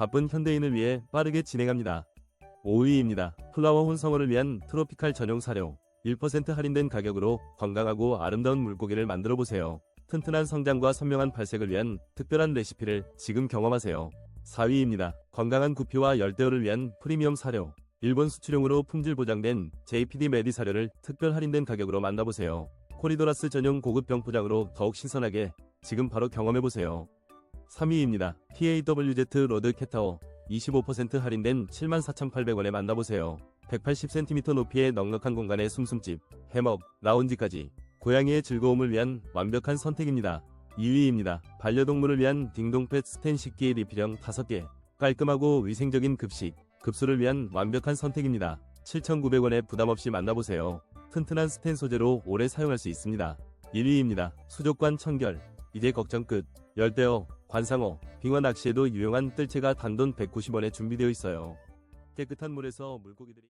바쁜 현대인을 위해 빠르게 진행합니다. 5위입니다. 플라워 혼성어를 위한 트로피칼 전용 사료. 1% 할인된 가격으로 건강하고 아름다운 물고기를 만들어 보세요. 튼튼한 성장과 선명한 발색을 위한 특별한 레시피를 지금 경험하세요. 4위입니다. 건강한 구피와 열대어를 위한 프리미엄 사료. 일본 수출용으로 품질 보장된 JPD 메디 사료를 특별 할인된 가격으로 만나보세요. 코리도라스 전용 고급 병포장으로 더욱 신선하게 지금 바로 경험해보세요. 3위입니다. TAWZ 로드 캣타워 25% 할인된 74,800원에 만나보세요. 180cm 높이의 넉넉한 공간에 숨숨집, 해먹, 라운지까지 고양이의 즐거움을 위한 완벽한 선택입니다. 2위입니다. 반려동물을 위한 딩동펫 스텐 식기 리필형 5개 깔끔하고 위생적인 급식, 급수를 위한 완벽한 선택입니다. 7,900원에 부담없이 만나보세요. 튼튼한 스텐 소재로 오래 사용할 수 있습니다. 1위입니다. 수족관 청결. 이제 걱정 끝. 열대어, 관상어, 빙어 낚시에도 유용한 뜰채가 단돈 190원에 준비되어 있어요. 깨끗한 물에서 물고기들이